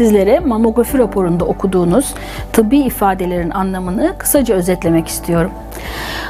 sizlere mamografi raporunda okuduğunuz tıbbi ifadelerin anlamını kısaca özetlemek istiyorum.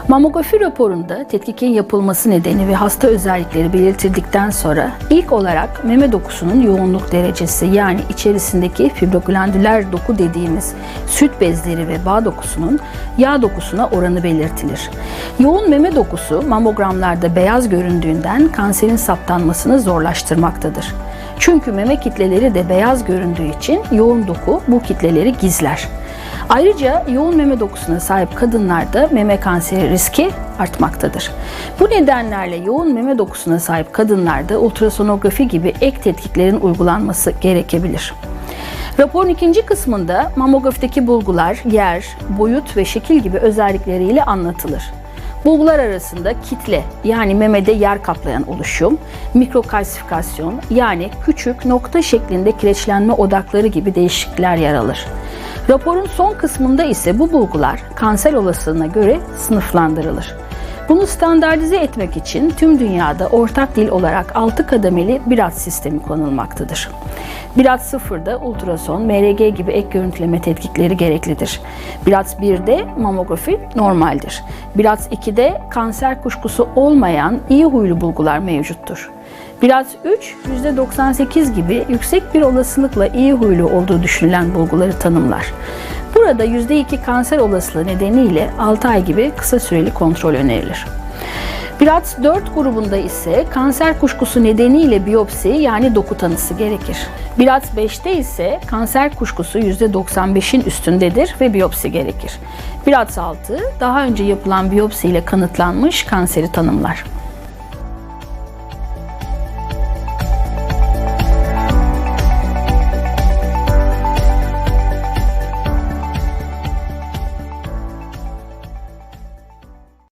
Mamografi raporunda tetkikin yapılması nedeni ve hasta özellikleri belirtildikten sonra ilk olarak meme dokusunun yoğunluk derecesi yani içerisindeki fibroglandüler doku dediğimiz süt bezleri ve bağ dokusunun yağ dokusuna oranı belirtilir. Yoğun meme dokusu mamogramlarda beyaz göründüğünden kanserin saptanmasını zorlaştırmaktadır. Çünkü meme kitleleri de beyaz göründüğü için yoğun doku bu kitleleri gizler. Ayrıca yoğun meme dokusuna sahip kadınlarda meme kanseri riski artmaktadır. Bu nedenlerle yoğun meme dokusuna sahip kadınlarda ultrasonografi gibi ek tetkiklerin uygulanması gerekebilir. Raporun ikinci kısmında mamografideki bulgular, yer, boyut ve şekil gibi özellikleriyle anlatılır. Bulgular arasında kitle yani memede yer kaplayan oluşum, mikrokalsifikasyon yani küçük nokta şeklinde kireçlenme odakları gibi değişiklikler yer alır. Raporun son kısmında ise bu bulgular kanser olasılığına göre sınıflandırılır. Bunu standartize etmek için tüm dünyada ortak dil olarak 6 kademeli BIRAT sistemi kullanılmaktadır. BIRAT 0'da ultrason, MRG gibi ek görüntüleme tetkikleri gereklidir. BIRAT 1'de mamografi normaldir. BIRAT 2'de kanser kuşkusu olmayan iyi huylu bulgular mevcuttur. BIRAT 3, %98 gibi yüksek bir olasılıkla iyi huylu olduğu düşünülen bulguları tanımlar. Burada %2 kanser olasılığı nedeniyle 6 ay gibi kısa süreli kontrol önerilir. BIRAT 4 grubunda ise kanser kuşkusu nedeniyle biyopsi yani doku tanısı gerekir. BIRAT 5'te ise kanser kuşkusu %95'in üstündedir ve biyopsi gerekir. BIRAT 6 daha önce yapılan biyopsi ile kanıtlanmış kanseri tanımlar.